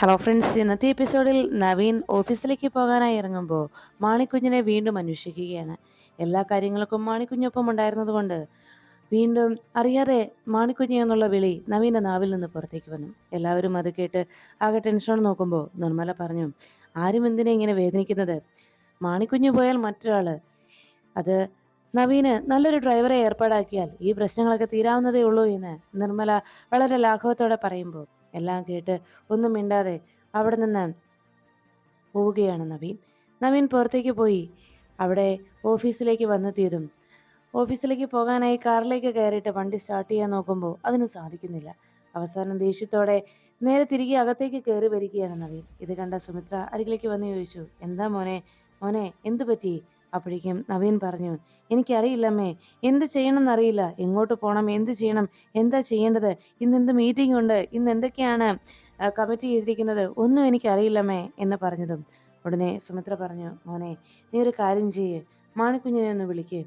Hello friends ഇന്നത്തെ എപ്പിസോഡിൽ നവീൻ ഓഫീസിലേക്ക് പോകാനായി ഇറങ്ങുമ്പോൾ മാണിക്കുഞ്ഞിനെ വീണ്ടും അന്വേഷിക്കുകയാണ്. എല്ലാ കാര്യങ്ങൾക്കും മാണിക്കുഞ്ഞൊപ്പം ഉണ്ടായിരുന്നതുകൊണ്ട് വീണ്ടും അറിയാതെ മാണിക്കുഞ്ഞ് എന്നുള്ള വിളി നവീന്റെ നാവിൽ നിന്ന് പുറത്തേക്ക് വന്നു. എല്ലാവരും അത് കേട്ട് ആകെ ടെൻഷനോട് നോക്കുമ്പോൾ നിർമ്മല പറഞ്ഞു ആരും എന്തിനെ ഇങ്ങനെ വേദനിക്കുന്നത്? മാണിക്കുഞ്ഞ് പോയാൽ മറ്റൊരാൾ അത് നവീന് നല്ലൊരു ഡ്രൈവറെ ഏർപ്പാടാക്കിയാൽ ഈ പ്രശ്നങ്ങളൊക്കെ തീരാവുന്നതേ ഉള്ളൂ എന്ന് നിർമ്മല വളരെ ലാഘവത്തോടെ പറയുമ്പോൾ എല്ലാം കേട്ട് ഒന്നും മിണ്ടാതെ അവിടെ നിന്ന് പോവുകയാണ് നവീൻ. നവീൻ പുറത്തേക്ക് പോയി. അവിടെ ഓഫീസിലേക്ക് വന്നെത്തിയതും ഓഫീസിലേക്ക് പോകാനായി കാറിലേക്ക് കയറിയിട്ട് വണ്ടി സ്റ്റാർട്ട് ചെയ്യാൻ നോക്കുമ്പോൾ അതിന് സാധിക്കുന്നില്ല. അവസാനം ദേഷ്യത്തോടെ നേരെ തിരികെ അകത്തേക്ക് കയറി വരികയാണ് നവീൻ. ഇത് കണ്ട സുമിത്ര അരികിലേക്ക് വന്ന് ചോദിച്ചു എന്താ മോനെ? മോനെ എന്തു പറ്റി അപ്പോഴേക്കും നവീൻ പറഞ്ഞു എനിക്കറിയില്ലമ്മേ എന്ത് ചെയ്യണമെന്നറിയില്ല. എങ്ങോട്ട് പോകണം എന്ത് ചെയ്യണം എന്താ ചെയ്യേണ്ടത് ഇന്ന് എന്ത് മീറ്റിംഗ് ഉണ്ട് ഇന്ന് എന്തൊക്കെയാണ് കമ്മിറ്റി ചെയ്തിരിക്കുന്നത് ഒന്നും എനിക്കറിയില്ലമ്മേ എന്ന് പറഞ്ഞതും. ഉടനെ സുമിത്ര പറഞ്ഞു മോനെ നീ ഒരു കാര്യം ചെയ്യ് മാണിക്കുഞ്ഞിനെ ഒന്ന് വിളിക്കേ.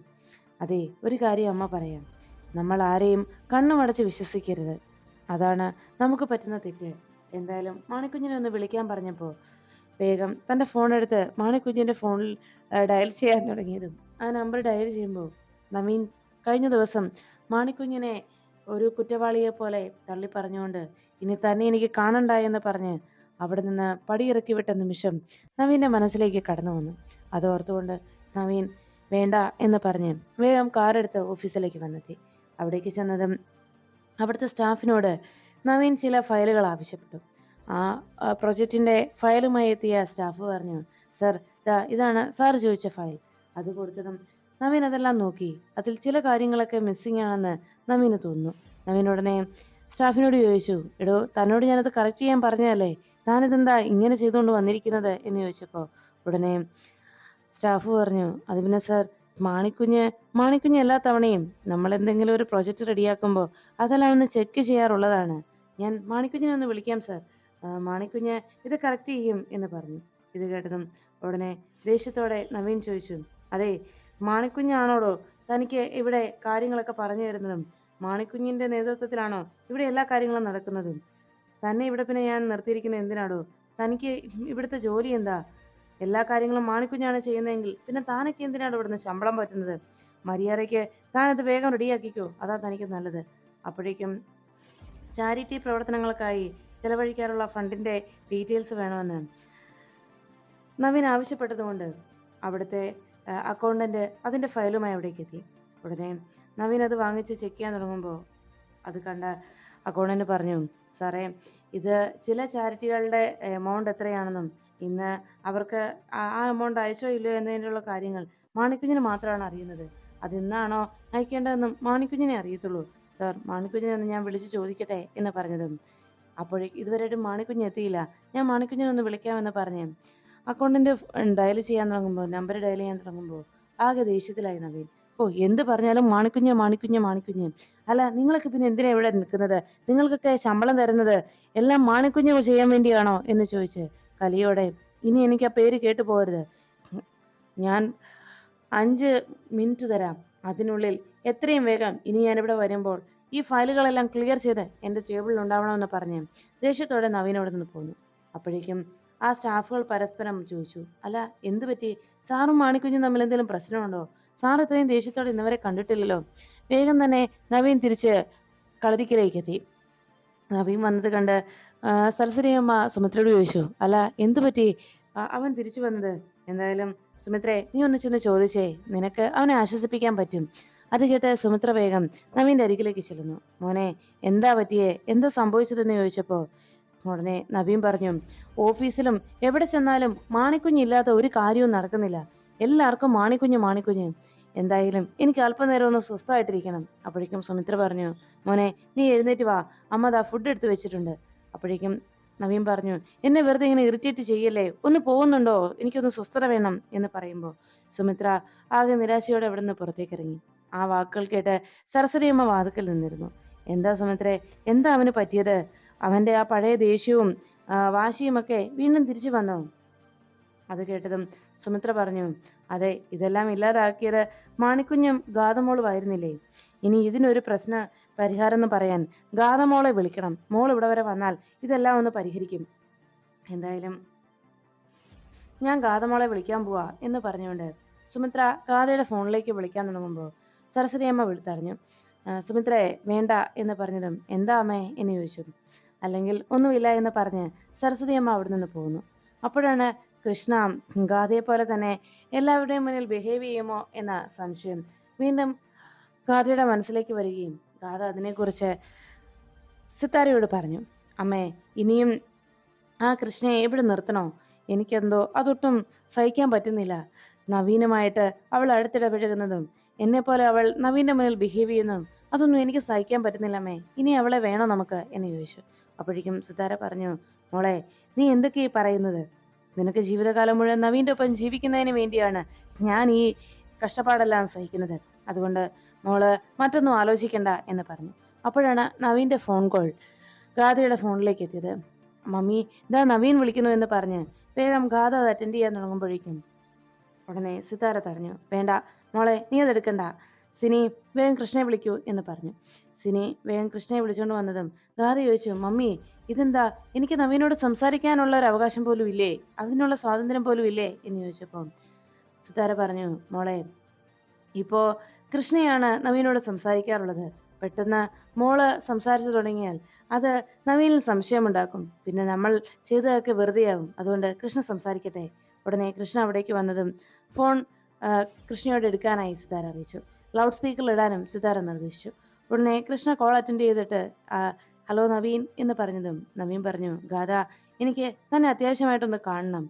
അതെ ഒരു കാര്യം അമ്മ പറയാം. നമ്മൾ ആരെയും കണ്ണുമടച്ച് വിശ്വസിക്കരുത്. അതാണ് നമുക്ക് പറ്റുന്ന തെറ്റ്. എന്തായാലും മാണിക്കുഞ്ഞിനെ ഒന്ന് വിളിക്കാൻ പറഞ്ഞപ്പോൾ വേഗം തന്റെ ഫോൺ എടുത്ത് മാണിക്കുഞ്ഞിന്റെ ഫോണിൽ ഡയൽ ചെയ്യാൻ തുടങ്ങിയതും ആ നമ്പർ ഡയൽ ചെയ്യുമ്പോൾ നവീൻ കഴിഞ്ഞ ദിവസം മാണിക്കുഞ്ഞിനെ ഒരു കുറ്റവാളിയെ പോലെ തള്ളി പറഞ്ഞുകൊണ്ട് ഇനി തന്നെ എനിക്ക് കാണണ്ട എന്ന് പറഞ്ഞ് അവിടെ നിന്ന് പടിയിറക്കി വിട്ട നിമിഷം നവീന്റെ മനസ്സിലേക്ക് കടന്നു വന്നു. അതോർത്തുകൊണ്ട് നവീൻ വേണ്ട എന്ന് പറഞ്ഞ് വേഗം കാറെടുത്ത് ഓഫീസിലേക്ക് വന്നെത്തി. അവിടേക്ക് ചെന്നതും അവിടുത്തെ സ്റ്റാഫിനോട് നവീൻ ചില ഫയലുകൾ ആവശ്യപ്പെട്ടു. ആ പ്രൊജക്റ്റിന്റെ ഫയലുമായി എത്തിയ സ്റ്റാഫ് പറഞ്ഞു സർ ഇതാണ് സാർ ചോദിച്ച ഫയൽ. അത് കൊടുത്തതും നവീൻ അതെല്ലാം നോക്കി. അതിൽ ചില കാര്യങ്ങളൊക്കെ മിസ്സിംഗ് ആണെന്ന് നവീന് തോന്നുന്നു. നവീൻ ഉടനെ സ്റ്റാഫിനോട് ചോദിച്ചു എടോ തന്നോട് ഞാനത് കറക്റ്റ് ചെയ്യാൻ പറഞ്ഞതല്ലേ? താനിതെന്താ ഇങ്ങനെ ചെയ്തുകൊണ്ട് വന്നിരിക്കുന്നത്? എന്ന് ചോദിച്ചപ്പോൾ ഉടനെ സ്റ്റാഫ് പറഞ്ഞു അത് പിന്നെ സർ മാണിക്കുഞ്ഞ് മാണിക്കുഞ്ഞ് എല്ലാ തവണയും നമ്മൾ എന്തെങ്കിലും ഒരു പ്രൊജക്റ്റ് റെഡിയാക്കുമ്പോൾ അതെല്ലാം ഒന്ന് ചെക്ക് ചെയ്യാറുള്ളതാണ്. ഞാൻ മാണിക്കുഞ്ഞിനെ ഒന്ന് വിളിക്കാം സർ. മാണിക്കുഞ്ഞ് ഇത് കറക്റ്റ് ചെയ്യും എന്ന് പറഞ്ഞു. ഇത് കേട്ടതും ഉടനെ ദേഷ്യത്തോടെ നവീൻ ചോദിച്ചു അതെ മാണിക്കുഞ്ഞാണോടോ? തനിക്ക് ഇവിടെ കാര്യങ്ങളൊക്കെ പറഞ്ഞു തരുന്നതും മാണിക്കുഞ്ഞിന്റെ നേതൃത്വത്തിലാണോ ഇവിടെ എല്ലാ കാര്യങ്ങളും നടക്കുന്നതും? തന്നെ ഇവിടെ പിന്നെ ഞാൻ നിർത്തിയിരിക്കുന്നത് എന്തിനാടോ? തനിക്ക് ഇവിടുത്തെ ജോലി എന്താ? എല്ലാ കാര്യങ്ങളും മാണിക്കുഞ്ഞാണ് ചെയ്യുന്നതെങ്കിൽ പിന്നെ താനൊക്കെ എന്തിനാണ് ഇവിടുന്ന് ശമ്പളം പറ്റുന്നത്? മര്യാദയ്ക്ക് താനത് വേഗം റെഡിയാക്കിക്കോ അതാ തനിക്ക് നല്ലത്. അപ്പോഴേക്കും ചാരിറ്റി പ്രവർത്തനങ്ങൾക്കായി ചെലവഴിക്കാറുള്ള ഫണ്ടിന്റെ ഡീറ്റെയിൽസ് വേണമെന്ന്. നവീൻ ആവശ്യപ്പെട്ടതുകൊണ്ട് അവിടുത്തെ അക്കൗണ്ടന്റ് അതിന്റെ ഫയലുമായി അവിടേക്ക് എത്തി. ഉടനെ നവീൻ അത് വാങ്ങിച്ച് ചെക്ക് ചെയ്യാൻ തുടങ്ങുമ്പോൾ അത് കണ്ട അക്കൗണ്ടന്റ് പറഞ്ഞു സാറേ ഇത് ചില ചാരിറ്റികളുടെ എമൗണ്ട് എത്രയാണെന്നും ഇന്ന് അവർക്ക് ആ എമൗണ്ട് അയച്ചോ ഇല്ലയോ എന്നതിനുള്ള കാര്യങ്ങൾ മാണിക്കുഞ്ഞിന് മാത്രമാണ് അറിയുന്നത്. അതിന്നാണോ അയക്കേണ്ടതെന്നും മാണിക്കുഞ്ഞിനെ അറിയത്തുള്ളൂ. സാർ മാണിക്കുഞ്ഞിനെ ഒന്ന് ഞാൻ വിളിച്ച് ചോദിക്കട്ടെ എന്ന് പറഞ്ഞതും അപ്പോഴേക്ക് ഇതുവരെയായിട്ടും മാണിക്കുഞ്ഞ് എത്തിയില്ല. ഞാൻ മാണിക്കുഞ്ഞിനെ ഒന്ന് വിളിക്കാമെന്ന് പറഞ്ഞു. അക്കൗണ്ടിന്റെ ഡയൽ ചെയ്യാൻ തുടങ്ങുമ്പോൾ നമ്പർ ഡയൽ ചെയ്യാൻ തുടങ്ങുമ്പോൾ ആകെ ദേഷ്യത്തിലായി നവീൻ. ഓ എന്ത് പറഞ്ഞാലും മാണിക്കുഞ്ഞ് മാണിക്കുഞ്ഞ് മാണിക്കുഞ്ഞ്. അല്ല നിങ്ങൾക്ക് പിന്നെ എന്തിനാ ഇവിടെ നിൽക്കുന്നത്? നിങ്ങൾക്കൊക്കെ ശമ്പളം തരുന്നത് എല്ലാം മാണിക്കുഞ്ഞ് ചെയ്യാൻ വേണ്ടിയാണോ എന്ന് ചോദിച്ച് കലിയോടെ. ഇനി എനിക്ക് ആ പേര് കേട്ടു പോകരുത്. ഞാൻ അഞ്ച് മിനിറ്റ് തരാം. അതിനുള്ളിൽ എത്രയും വേഗം ഇനി ഞാനിവിടെ വരുമ്പോൾ ഈ ഫയലുകളെല്ലാം ക്ലിയർ ചെയ്ത് എന്റെ ടേബിളിൽ ഉണ്ടാവണമെന്ന് പറഞ്ഞ് ദേഷ്യത്തോടെ നവീൻ അവിടെ നിന്ന് പോന്നു. അപ്പോഴേക്കും ആ സ്റ്റാഫുകൾ പരസ്പരം ചോദിച്ചു അല്ല എന്തു പറ്റി? സാറും മാണിക്കുഞ്ഞും തമ്മിൽ എന്തെങ്കിലും പ്രശ്നമുണ്ടോ? സാർ ഇത്രയും ദേഷ്യത്തോടെ ഇന്നവരെ കണ്ടിട്ടില്ലല്ലോ. വേഗം തന്നെ നവീൻ തിരിച്ച് കളരിക്കലേക്ക് എത്തി. നവീൻ വന്നത് കണ്ട് സരസ്വതി അമ്മ സുമിത്രയോട് ചോദിച്ചു അല്ല എന്തു പറ്റി? അവൻ തിരിച്ചു വന്നത്? എന്തായാലും സുമിത്രേ നീ ഒന്ന് ചെന്ന് ചോദിച്ചേ നിനക്ക് അവനെ ആശ്വസിപ്പിക്കാൻ പറ്റും. അത് കേട്ട് സുമിത്ര വേഗം നവീന്റെ അരികിലേക്ക് ചെല്ലുന്നു. മോനെ എന്താ പറ്റിയേ? എന്താ സംഭവിച്ചതെന്ന് ചോദിച്ചപ്പോൾ ഉടനെ നവീൻ പറഞ്ഞു ഓഫീസിലും എവിടെ ചെന്നാലും മാണിക്കുഞ്ഞില്ലാത്ത ഒരു കാര്യവും നടക്കുന്നില്ല. എല്ലാവർക്കും മാണിക്കുഞ്ഞ് മാണിക്കുഞ്ഞ്. എന്തായാലും എനിക്ക് അല്പനേരം ഒന്ന് സ്വസ്ഥമായിട്ടിരിക്കണം. അപ്പോഴേക്കും സുമിത്ര പറഞ്ഞു മോനെ നീ എഴുന്നേറ്റ് വാ. അമ്മ ദാ ഫുഡ് എടുത്ത് വെച്ചിട്ടുണ്ട്. അപ്പോഴേക്കും നവീൻ പറഞ്ഞു എന്നെ വെറുതെ ഇങ്ങനെ ഇറിറ്റേറ്റ് ചെയ്യല്ലേ? ഒന്ന് പോകുന്നുണ്ടോ? എനിക്കൊന്ന് സ്വസ്ഥത വേണം. എന്ന് പറയുമ്പോൾ സുമിത്ര ആകെ നിരാശയോടെ അവിടെ നിന്ന് പുറത്തേക്ക് ഇറങ്ങി ആ വാക്കുകൾ കേട്ട് സരസ്വതിയമ്മ വാതുക്കൽ നിന്നിരുന്നു. എന്താ സുമിത്രേ എന്താ അവന് പറ്റിയത്? അവന്റെ ആ പഴയ ദേഷ്യവും വാശിയുമൊക്കെ വീണ്ടും തിരിച്ചു വന്നോ? അത് കേട്ടതും സുമിത്ര പറഞ്ഞു അതെ ഇതെല്ലാം ഇല്ലാതാക്കിയത് മാണിക്കുഞ്ഞും ഗാതമോളുമായിരുന്നില്ലേ ഇനി ഇതിനൊരു പ്രശ്ന പരിഹാരം എന്ന് പറയാൻ ഗാതമോളെ വിളിക്കണം. മോൾ ഇവിടെ വരെ വന്നാൽ ഇതെല്ലാം ഒന്ന് പരിഹരിക്കും. എന്തായാലും ഞാൻ ഗാതമോളെ വിളിക്കാൻ പോവാ എന്ന് പറഞ്ഞുകൊണ്ട് സുമിത്ര ഗാഥയുടെ ഫോണിലേക്ക് വിളിക്കാൻ തുടങ്ങുമ്പോൾ സരസ്വതി അമ്മ വിളിത്തറിഞ്ഞു. "ആ, സുമിത്രയെ വേണ്ട എന്ന് പറഞ്ഞതും എന്താ അമ്മേ? എന്ന് ചോദിച്ചു. അല്ലെങ്കിൽ ഒന്നുമില്ല എന്ന് പറഞ്ഞ് സരസ്വതി അമ്മ അവിടെ നിന്ന് പോകുന്നു അപ്പോഴാണ് കൃഷ്ണ ഗാഥയെ പോലെ തന്നെ എല്ലാവരുടെയും മുന്നിൽ ബിഹേവ് ചെയ്യുമോ എന്ന സംശയം വീണ്ടും ഗാഥയുടെ മനസ്സിലേക്ക് വരികയും ഗാഥ അതിനെക്കുറിച്ച് സിത്താരയോട് പറഞ്ഞു. അമ്മേ ഇനിയും ആ കൃഷ്ണയെ എവിടെ നിർത്തണോ? എനിക്കെന്തോ അതൊട്ടും സഹിക്കാൻ പറ്റുന്നില്ല. നവീനമായിട്ട് അവൾ അടുത്തിടപഴകുന്നതും എന്നെപ്പോലെ അവൾ നവീന്റെ മുന്നിൽ ബിഹേവ് ചെയ്യുന്നതും അതൊന്നും എനിക്ക് സഹിക്കാൻ പറ്റുന്നില്ല അമ്മേ ഇനി അവളെ വേണോ നമുക്ക്? എന്ന് ചോദിച്ചു. അപ്പോഴേക്കും സിതാര പറഞ്ഞു മോളെ നീ എന്തൊക്കെയാ പറയുന്നത്? നിനക്ക് ജീവിതകാലം മുഴുവൻ നവീന്റെ ഒപ്പം ജീവിക്കുന്നതിന് വേണ്ടിയാണ് ഞാൻ ഈ കഷ്ടപ്പാടെല്ലാം സഹിക്കുന്നത്. അതുകൊണ്ട് മോൾ മറ്റൊന്നും ആലോചിക്കണ്ട എന്ന് പറഞ്ഞു. അപ്പോഴാണ് നവീന്റെ ഫോൺ കോൾ ഗാഥയുടെ ഫോണിലേക്ക് എത്തിയത്. മമ്മി ഇതാ നവീൻ വിളിക്കുന്നു എന്ന് പറഞ്ഞ് വേഗം ഗാഥ അത് അറ്റൻഡ് ചെയ്യാൻ തുടങ്ങുമ്പോഴേക്കും ഉടനെ സിതാര തടഞ്ഞു. വേണ്ട മോളെ നീ അതെടുക്കണ്ട സിനി വേഗം കൃഷ്ണയെ വിളിക്കൂ എന്ന് പറഞ്ഞു. സിനി വേഗം കൃഷ്ണയെ വിളിച്ചുകൊണ്ട് വന്നതും ഗാഥ ചോദിച്ചു മമ്മി ഇതെന്താ? എനിക്ക് നവീനോട് സംസാരിക്കാനുള്ള ഒരു അവകാശം പോലും ഇല്ലേ? അതിനുള്ള സ്വാതന്ത്ര്യം പോലും ഇല്ലേ? എന്ന് ചോദിച്ചപ്പോൾ സിതാര പറഞ്ഞു മോളെ ഇപ്പോൾ കൃഷ്ണയാണ് നവീനോട് സംസാരിക്കാറുള്ളത്. പെട്ടെന്ന് മോൾ സംസാരിച്ചു തുടങ്ങിയാൽ അത് നവീനിൽ സംശയമുണ്ടാക്കും. പിന്നെ നമ്മൾ ചെയ്തതൊക്കെ വെറുതെയാകും. അതുകൊണ്ട് കൃഷ്ണ സംസാരിക്കട്ടെ. ഉടനെ കൃഷ്ണ അവിടേക്ക് വന്നതും ഫോൺ കൃഷ്ണയോട് എടുക്കാനായി സിതാര അറിയിച്ചു. ലൗഡ് സ്പീക്കറിൽ ഇടാനും സിതാര നിർദ്ദേശിച്ചു. ഉടനെ കൃഷ്ണ കോൾ അറ്റൻഡ് ചെയ്തിട്ട് ഹലോ നവീൻ എന്ന് പറഞ്ഞതും നവീൻ പറഞ്ഞു ഗാഥ എനിക്ക് തന്നെ അത്യാവശ്യമായിട്ടൊന്ന് കാണണം.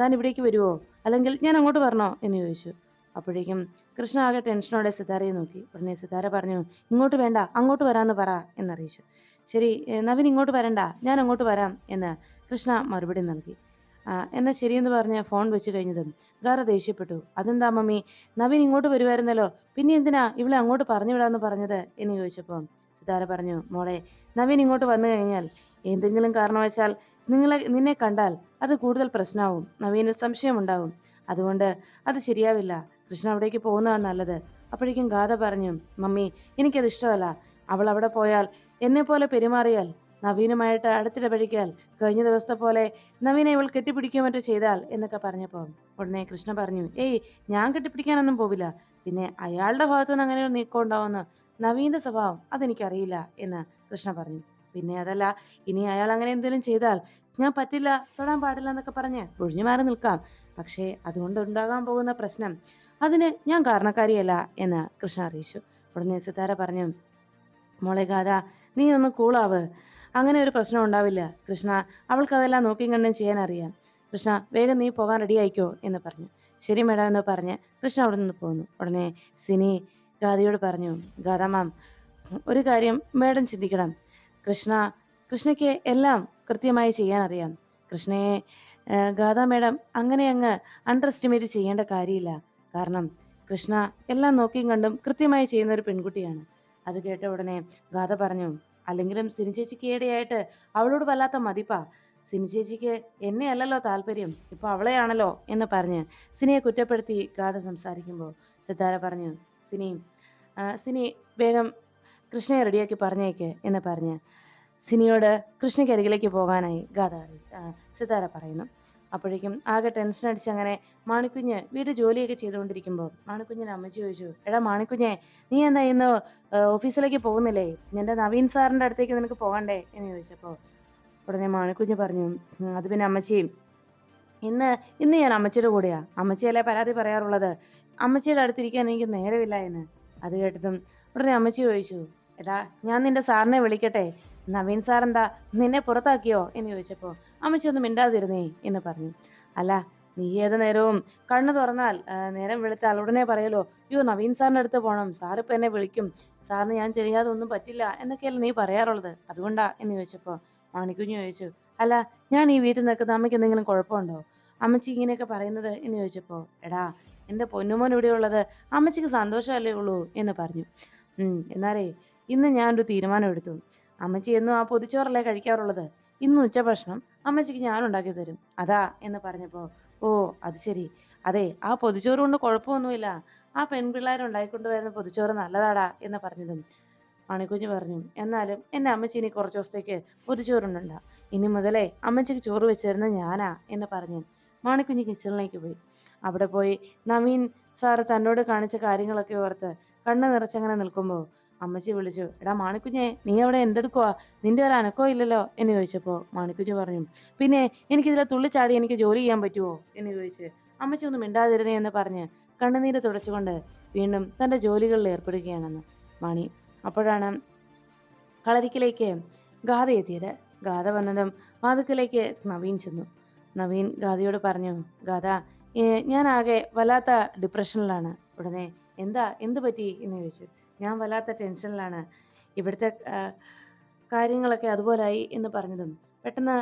താൻ ഇവിടേക്ക് വരുമോ അല്ലെങ്കിൽ ഞാൻ അങ്ങോട്ട് വരണോ? എന്ന് ചോദിച്ചു. അപ്പോഴേക്കും കൃഷ്ണ ആകെ ടെൻഷനോടെ സിതാരയെ നോക്കി. ഉടനെ സിതാര പറഞ്ഞു ഇങ്ങോട്ട് വേണ്ട അങ്ങോട്ട് വരാമെന്ന് പറ എന്നറിയിച്ചു. ശരി നവീൻ ഇങ്ങോട്ട് വരണ്ട ഞാൻ അങ്ങോട്ട് വരാം എന്ന് കൃഷ്ണ മറുപടി നൽകി. ആ, എന്നാ ശരിയെന്ന് പറഞ്ഞ് ഫോൺ വെച്ച് കഴിഞ്ഞതും ഗാറ ദേഷ്യപ്പെട്ടു. അതെന്താ മമ്മി? നവീൻ ഇങ്ങോട്ട് വരുമായിരുന്നല്ലോ പിന്നെ എന്തിനാ ഇവളെ അങ്ങോട്ട് പറഞ്ഞു വിടാന്ന് പറഞ്ഞത്? എന്ന് ചോദിച്ചപ്പോൾ സിതാര പറഞ്ഞു മോളെ നവീൻ ഇങ്ങോട്ട് വന്നു കഴിഞ്ഞാൽ എന്തെങ്കിലും കാരണവശാൽ നിങ്ങളെ നിന്നെ കണ്ടാൽ അത് കൂടുതൽ പ്രശ്നമാവും നവീന് സംശയമുണ്ടാവും അതുകൊണ്ട് അത് ശരിയാവില്ല. കൃഷ്ണ അവിടേക്ക് പോകുന്നതാണ് നല്ലത്. അപ്പോഴേക്കും ഗാഥ പറഞ്ഞു മമ്മി എനിക്കത് ഇഷ്ടമല്ല. അവൾ അവിടെ പോയാൽ എന്നെ പോലെ പെരുമാറിയാൽ നവീനുമായിട്ട് അടുത്തിടപഴകിയാൽ കഴിഞ്ഞ ദിവസത്തെ പോലെ നവീനെ ഇവൾ കെട്ടിപ്പിടിക്കുകയോ മറ്റോ ചെയ്താൽ എന്നൊക്കെ പറഞ്ഞപ്പോൾ ഉടനെ കൃഷ്ണ പറഞ്ഞു ഏയ് ഞാൻ കെട്ടിപ്പിടിക്കാനൊന്നും പോവില്ല. പിന്നെ അയാളുടെ ഭാഗത്തുനിന്ന് അങ്ങനെ ഒരു നീക്കം ഉണ്ടാവുമെന്ന് നവീന്റെ സ്വഭാവം അതെനിക്കറിയില്ല എന്ന് കൃഷ്ണ പറഞ്ഞു. പിന്നെ അതല്ല ഇനി അയാൾ അങ്ങനെ എന്തെങ്കിലും ചെയ്താൽ ഞാൻ പറ്റില്ല തൊടാൻ പാടില്ല എന്നൊക്കെ പറഞ്ഞ് ഒഴിഞ്ഞു മാറി നിൽക്കാം. പക്ഷേ അതുകൊണ്ട് ഉണ്ടാകാൻ പോകുന്ന പ്രശ്നം അതിന് ഞാൻ കാരണക്കാരിയല്ല എന്ന് കൃഷ്ണ അറിയിച്ചു. ഉടനെ സിതാര പറഞ്ഞു മോളെ ഗാഥ നീ ഒന്ന് കൂളാവ്. അങ്ങനെ ഒരു പ്രശ്നം ഉണ്ടാവില്ല. കൃഷ്ണ അവൾക്കതെല്ലാം നോക്കിയും കണ്ടും ചെയ്യാൻ അറിയാം. കൃഷ്ണ വേഗം നീ പോകാൻ റെഡി ആയിക്കോ എന്ന് പറഞ്ഞു. ശരി മേഡം എന്ന് പറഞ്ഞ് കൃഷ്ണ അവിടെ നിന്ന് പോന്നു. ഉടനെ സിനി ഗാദിയോട് പറഞ്ഞു ഗാഥ മാം ഒരു കാര്യം മേഡം ചിന്തിക്കണം. കൃഷ്ണ കൃഷ്ണയ്ക്ക് എല്ലാം കൃത്യമായി ചെയ്യാൻ അറിയാം. കൃഷ്ണയെ ഗാഥ മേഡം അങ്ങനെ അങ്ങ് അണ്ടർ എസ്റ്റിമേറ്റ് ചെയ്യേണ്ട കാര്യമില്ല. കാരണം കൃഷ്ണ എല്ലാം നോക്കിയും കണ്ടും കൃത്യമായി ചെയ്യുന്ന ഒരു പെൺകുട്ടിയാണ്. അത് കേട്ട ഉടനെ ഗാഥ പറഞ്ഞു അല്ലെങ്കിലും സിനി ചേച്ചിക്ക് ഈയിടെയായിട്ട് അവളോട് വല്ലാത്ത മതിപ്പാ. സിനി ചേച്ചിക്ക് എന്നെ അല്ലല്ലോ താല്പര്യം ഇപ്പൊ അവളെയാണല്ലോ എന്ന് പറഞ്ഞ് സിനിയെ കുറ്റപ്പെടുത്തി ഗാഥ സംസാരിക്കുമ്പോൾ സിദ്ധാര പറഞ്ഞു സിനി സിനി വേഗം കൃഷ്ണയെ റെഡിയാക്കി പറഞ്ഞേക്ക് എന്ന് പറഞ്ഞ് സിനിയോട് കൃഷ്ണയ്ക്ക് അരികിലേക്ക് പോകാനായി ഗാഥ സിതാര പറയുന്നു. അപ്പോഴേക്കും ആകെ ടെൻഷൻ അടിച്ച് അങ്ങനെ മാണിക്കുഞ്ഞ് വീട് ജോലിയൊക്കെ ചെയ്തുകൊണ്ടിരിക്കുമ്പോൾ മാണിക്കുഞ്ഞിന് അമ്മ ചോദിച്ചു എടാ മാണിക്കുഞ്ഞെ നീ എന്താ ഇന്ന് ഓഫീസിലേക്ക് പോകുന്നില്ലേ? എന്റെ നവീൻ സാറിന്റെ അടുത്തേക്ക് നിനക്ക് പോകണ്ടേ? എന്ന് ചോദിച്ചപ്പോൾ ഉടനെ മാണിക്കുഞ്ഞ് പറഞ്ഞു അത് പിന്നെ അമ്മച്ചി ഇന്ന് ഇന്ന് ഞാൻ അമ്മച്ചിയുടെ കൂടെയാ. അമ്മച്ചിയല്ലേ പരാതി പറയാറുള്ളത്? അമ്മച്ചിയുടെ അടുത്തിരിക്കാൻ എനിക്ക് നേരമില്ല എന്ന്. അത് കേട്ടതും ഉടനെ അമ്മച്ചി ചോദിച്ചു എടാ ഞാൻ നിന്റെ സാറിനെ വിളിക്കട്ടെ? നവീൻ സാർ എന്താ നിന്നെ പുറത്താക്കിയോ? എന്ന് ചോദിച്ചപ്പോൾ അമ്മച്ചി ഒന്നും മിണ്ടാതിരുന്നേ എന്ന് പറഞ്ഞു. അല്ല നീ ഏത് നേരവും കണ്ണു തുറന്നാൽ നേരം വെളുത്താൽ ഉടനെ പറയലോ. അയ്യോ നവീൻ സാറിന്റെ അടുത്ത് പോകണം സാറിപ്പോൾ എന്നെ വിളിക്കും. സാറിന് ഞാൻ ചെയ്യാതെ ഒന്നും പറ്റില്ല എന്നൊക്കെയല്ലേ നീ പറയാറുള്ളത്. അതുകൊണ്ടാ എന്ന് ചോദിച്ചപ്പോൾ മാണിക്കുഞ്ഞ് ചോദിച്ചു. അല്ല ഞാൻ ഈ വീട്ടിൽ നിൽക്കുന്ന അമ്മയ്ക്ക് എന്തെങ്കിലും കുഴപ്പമുണ്ടോ? അമ്മച്ചി ഇങ്ങനെയൊക്കെ പറയുന്നത് എന്ന് ചോദിച്ചപ്പോൾ എടാ എന്റെ പൊന്നുമോൻ ഇവിടെയുള്ളത് അമ്മച്ചിക്ക് സന്തോഷമല്ലേ ഉള്ളൂ എന്ന് പറഞ്ഞു. "ഉം, എന്നാലേ ഇന്ന് ഞാനൊരു തീരുമാനം എടുത്തു. അമ്മച്ചി എന്നും ആ പൊതിച്ചോറല്ലേ കഴിക്കാറുള്ളത്? ഇന്ന് ഉച്ചഭക്ഷണം അമ്മച്ചിക്ക് ഞാൻ ഉണ്ടാക്കി തരും. അതാ എന്ന് പറഞ്ഞപ്പോൾ ഓ അത് ശരി. അതെ ആ പൊതിച്ചോറ് കൊണ്ട് കുഴപ്പമൊന്നുമില്ല ആ പെൺപിള്ളേർ ഉണ്ടായിക്കൊണ്ട് വരുന്ന പൊതിച്ചോറ് നല്ലതാടാ എന്ന് പറഞ്ഞതും മണിക്കുഞ്ഞ് പറഞ്ഞു. എന്നാലും എന്റെ അമ്മച്ചി ഇനി കുറച്ച് ദിവസത്തേക്ക് പൊതിച്ചോറുണ്ടണ്ട. ഇനി മുതലേ അമ്മച്ചിക്ക് ചോറ് വെച്ച് തരുന്നത് ഞാനാ എന്ന് പറഞ്ഞു. മാണിക്കുഞ്ഞ് കിച്ചണിലേക്ക് പോയി. അവിടെ പോയി നവീൻ സാറ് തന്നോട് കാണിച്ച കാര്യങ്ങളൊക്കെ ഓർത്ത് കണ്ണ് നിറച്ചങ്ങനെ നിൽക്കുമ്പോൾ അമ്മച്ചി വിളിച്ചു എടാ മാണിക്കുഞ്ഞെ നീ അവിടെ എന്തെടുക്കുവാ? നിന്റെ ഒരു അനക്കോ ഇല്ലല്ലോ? എന്ന് ചോദിച്ചപ്പോൾ മാണിക്കുഞ്ഞു പറഞ്ഞു പിന്നെ എനിക്കിതിലെ തുള്ളിച്ചാടി എനിക്ക് ജോലി ചെയ്യാൻ പറ്റുമോ എന്ന് ചോദിച്ച് അമ്മച്ചി ഒന്നും മിണ്ടാതിരുന്നേ എന്ന് പറഞ്ഞ് കണ്ണുനീര് തുടച്ചുകൊണ്ട് വീണ്ടും തന്റെ ജോലികളിൽ ഏർപ്പെടുകയാണെന്ന്. മാണി അപ്പോഴാണ് കളരിക്കിലേക്ക് ഗാഥ എത്തിയത്. ഗാഥ വന്നതും വാതുക്കലേക്ക് നവീൻ ചെന്നു. നവീൻ ഗാഥയോട് പറഞ്ഞു ഗാഥ ഞാൻ ആകെ വല്ലാത്ത ഡിപ്രഷനിലാണ് ഉടനെ എന്താ എന്ത് പറ്റി? എന്ന് ചോദിച്ചു. ഞാൻ വല്ലാത്ത ടെൻഷനിലാണ്. ഇവിടുത്തെ കാര്യങ്ങളൊക്കെ അതുപോലായി എന്ന് പറഞ്ഞതും. പെട്ടെന്ന്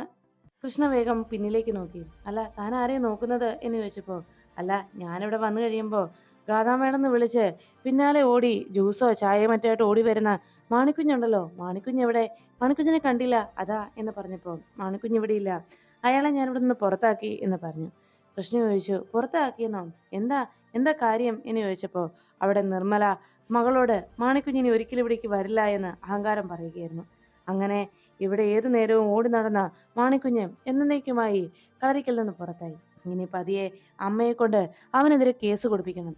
കൃഷ്ണ വേഗം പിന്നിലേക്ക് നോക്കി. അല്ല താൻ ആരെയും നോക്കുന്നത്? എന്ന് ചോദിച്ചപ്പോൾ അല്ല ഞാനിവിടെ വന്നു കഴിയുമ്പോൾ ഗാഥാമേടെന്ന് വിളിച്ച് പിന്നാലെ ഓടി ജ്യൂസോ ചായയോ മറ്റായിട്ട് ഓടി വരുന്ന മാണിക്കുഞ്ഞുണ്ടല്ലോ. മാണിക്കുഞ്ഞ് എവിടെ? മാണിക്കുഞ്ഞിനെ കണ്ടില്ല. അതാ എന്ന് പറഞ്ഞപ്പോൾ മാണിക്കുഞ്ഞ് ഇവിടെ ഇല്ല. അയാളെ ഞാൻ ഇവിടെ നിന്ന് പുറത്താക്കി എന്ന് പറഞ്ഞു. കൃഷ്ണ ചോദിച്ചു പുറത്താക്കിയെന്നോ? എന്താ എന്താ കാര്യം? എന്ന് ചോദിച്ചപ്പോൾ അവിടെ നിർമ്മല മകളോട് മാണിക്കുഞ്ഞിനി ഒരിക്കലും ഇവിടേക്ക് വരില്ല എന്ന് അഹങ്കാരം പറയുകയായിരുന്നു. അങ്ങനെ ഇവിടെ ഏതു നേരവും ഓടി നടന്ന മാണിക്കുഞ്ഞ് എന്നേക്കുമായി കളരിക്കൽ നിന്ന് പുറത്തായി. ഇനി പതിയെ അമ്മയെ കൊണ്ട് അവനെതിരെ കേസ് കൊടുപ്പിക്കണം.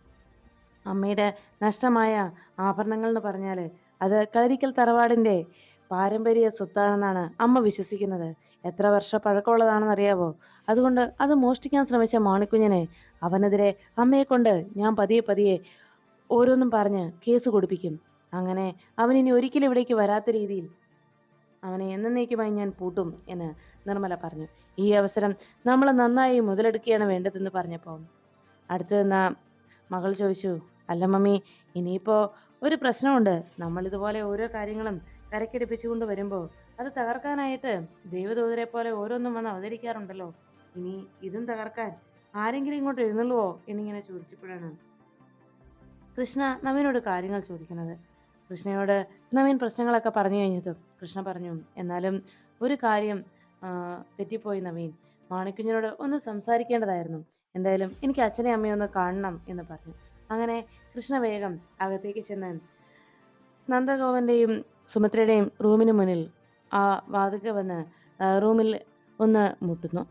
അമ്മയുടെ നഷ്ടമായ ആഭരണങ്ങൾ എന്ന് പറഞ്ഞാൽ അത് കളരിക്കൽ തറവാടിന്റെ പാരമ്പര്യ സ്വത്താണെന്നാണ് അമ്മ വിശ്വസിക്കുന്നത്. എത്ര വർഷ പഴക്കമുള്ളതാണെന്ന് അറിയാവോ അതുകൊണ്ട് അത് മോഷ്ടിക്കാൻ ശ്രമിച്ച മാണിക്കുഞ്ഞിനെ അവനെതിരെ അമ്മയെ കൊണ്ട് ഞാൻ പതിയെ പതിയെ ഓരോന്നും പറഞ്ഞ് കേസ് കൊടുപ്പിക്കും. അങ്ങനെ അവൻ ഇനി ഒരിക്കലും ഇവിടേക്ക് വരാത്ത രീതിയിൽ അവനെ എന്നേക്കുമായി ഞാൻ പൂട്ടും എന്ന് നിർമ്മല പറഞ്ഞു. ഈ അവസരം നമ്മൾ നന്നായി മുതലെടുക്കുകയാണ് വേണ്ടതെന്ന് പറഞ്ഞപ്പോൾ അടുത്ത് നിന്ന മകൾ ചോദിച്ചു അല്ല മമ്മി ഇനിയിപ്പോൾ ഒരു പ്രശ്നമുണ്ട്. നമ്മൾ ഇതുപോലെ ഓരോ കാര്യങ്ങളും കരക്കടിപ്പിച്ചുകൊണ്ട് വരുമ്പോൾ അത് തകർക്കാനായിട്ട് ദൈവദൂതരെ പോലെ ഓരോന്നും വന്ന് അവതരിക്കാറുണ്ടല്ലോ. ഇനി ഇതും തകർക്കാൻ ആരെങ്കിലും ഇങ്ങോട്ട് എഴുന്നള്ളുവോ എന്നിങ്ങനെ ചോദിച്ചപ്പോഴാണ് കൃഷ്ണ നവീനോട് കാര്യങ്ങൾ ചോദിക്കുന്നത്. കൃഷ്ണയോട് നവീൻ പ്രശ്നങ്ങളൊക്കെ പറഞ്ഞു കഴിഞ്ഞതും കൃഷ്ണ പറഞ്ഞു എന്നാലും ഒരു കാര്യം തെറ്റിപ്പോയി നവീൻ. മാണിക്കുഞ്ഞിനോട് ഒന്ന് സംസാരിക്കേണ്ടതായിരുന്നു. എന്തായാലും എനിക്ക് അച്ഛനെ അമ്മയെ ഒന്ന് കാണണം എന്ന് പറഞ്ഞു. അങ്ങനെ കൃഷ്ണ വേഗം അകത്തേക്ക് ചെന്ന് നന്ദഗോപന്റെയും സുമിത്രയുടെയും റൂമിന് മുന്നിൽ ആ വാതിക വന്ന് റൂമിൽ ഒന്ന് മുട്ടുന്നു.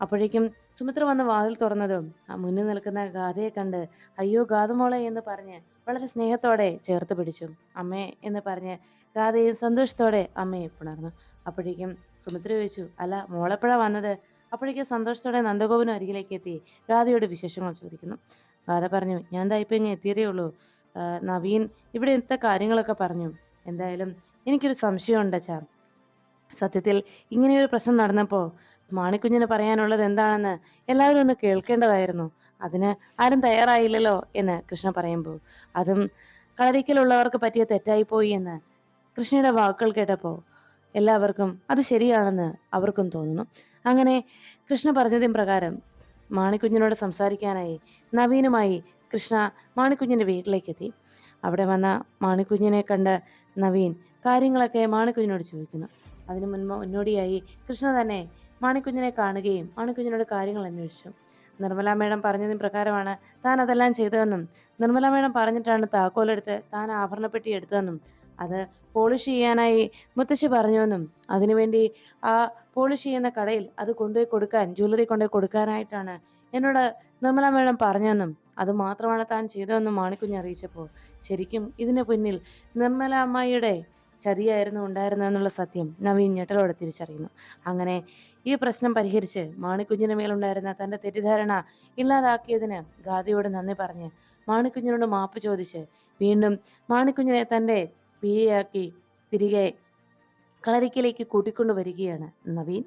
അപ്പോഴേക്കും സുമിത്ര വന്ന് വാതിൽ തുറന്നതും ആ മുന്നിൽ നിൽക്കുന്ന ഗാഥയെ കണ്ട് അയ്യോ ഗാഥമോളെ എന്ന് പറഞ്ഞ് വളരെ സ്നേഹത്തോടെ ചേർത്ത് പിടിച്ചു. അമ്മേ എന്ന് പറഞ്ഞ് ഗാഥയും സന്തോഷത്തോടെ അമ്മയെ പുണർന്നു. അപ്പോഴേക്കും സുമിത്ര ചോദിച്ചു അല്ല മോളെപ്പോഴാണ് വന്നത്? അപ്പോഴേക്കും സന്തോഷത്തോടെ നന്ദഗോപനും അരികിലേക്ക് എത്തി ഗാഥയോട് വിശേഷങ്ങൾ ചോദിക്കുന്നു. ഗാഥ പറഞ്ഞു ഞാൻ ദാ ഇപ്പം ഇങ്ങനെ എത്തിയതേ ഉള്ളൂ. നവീൻ ഇവിടെ ഇന്നത്തെ കാര്യങ്ങളൊക്കെ പറഞ്ഞു. എന്തായാലും എനിക്കൊരു സംശയമുണ്ട് ചാ സത്യത്തിൽ ഇങ്ങനെയൊരു പ്രശ്നം നടന്നപ്പോൾ മാണിക്കുഞ്ഞിന് പറയാനുള്ളത് എന്താണെന്ന് എല്ലാവരും ഒന്ന് കേൾക്കേണ്ടതായിരുന്നു. അതിന് ആരും തയ്യാറായില്ലല്ലോ എന്ന് കൃഷ്ണ പറയുമ്പോൾ അതും കളരിക്കലുള്ളവർക്ക് പറ്റിയ തെറ്റായിപ്പോയി എന്ന് കൃഷ്ണയുടെ വാക്കുകൾ കേട്ടപ്പോൾ എല്ലാവർക്കും അത് ശരിയാണെന്ന് അവർക്കും തോന്നുന്നു. അങ്ങനെ കൃഷ്ണ പറഞ്ഞതിൻ പ്രകാരം മാണിക്കുഞ്ഞിനോട് സംസാരിക്കാനായി നവീനുമായി കൃഷ്ണ മാണിക്കുഞ്ഞിന്റെ വീട്ടിലേക്കെത്തി. അവിടെ വന്ന മാണിക്കുഞ്ഞിനെ കണ്ട് നവീൻ കാര്യങ്ങളൊക്കെ മാണിക്കുഞ്ഞിനോട് ചോദിക്കുന്നു. അതിനു മുൻപ് മുന്നോടിയായി കൃഷ്ണ തന്നെ മാണിക്കുഞ്ഞിനെ കാണുകയും മാണിക്കുഞ്ഞിനോട് കാര്യങ്ങൾ അന്വേഷിച്ചു. നിർമ്മല മേഡം പറഞ്ഞതിന് പ്രകാരമാണ് താൻ അതെല്ലാം ചെയ്തതെന്നും നിർമ്മല മേഡം പറഞ്ഞിട്ടാണ് താക്കോലെടുത്ത് താൻ ആഭരണപ്പെട്ടി എടുത്തതെന്നും അത് പോളിഷ് ചെയ്യാനായി മുത്തശ്ശി പറഞ്ഞുവെന്നും അതിനുവേണ്ടി ആ പോളിഷ് ചെയ്യുന്ന കടയിൽ അത് കൊണ്ടുപോയി കൊടുക്കാൻ ജ്വല്ലറി കൊണ്ടുപോയി കൊടുക്കാനായിട്ടാണ് എന്നോട് നിർമ്മല മേഡം പറഞ്ഞതെന്നും അത് മാത്രമാണ് താൻ ചെയ്തതെന്നും മാണിക്കുഞ്ഞ് അറിയിച്ചപ്പോൾ. ശരിക്കും ഇതിന് പിന്നിൽ നിർമ്മല അമ്മായിയുടെ ചതിയായിരുന്നു ഉണ്ടായിരുന്നതെന്നുള്ള സത്യം നവീൻ ഞെട്ടലോടെ തിരിച്ചറിയുന്നു. അങ്ങനെ ഈ പ്രശ്നം പരിഹരിച്ച് മാണിക്കുഞ്ഞിന് മേലുണ്ടായിരുന്ന തന്റെ തെറ്റിദ്ധാരണ ഇല്ലാതാക്കിയതിന് ഗാദിയോട് നന്ദി പറഞ്ഞ് മാണിക്കുഞ്ഞിനോട് മാപ്പ് ചോദിച്ച് വീണ്ടും മാണിക്കുഞ്ഞിനെ തന്റെ ആക്കി തിരികെ കളരിക്കലേക്ക് കൂട്ടിക്കൊണ്ടുവരികയാണ് നവീൻ.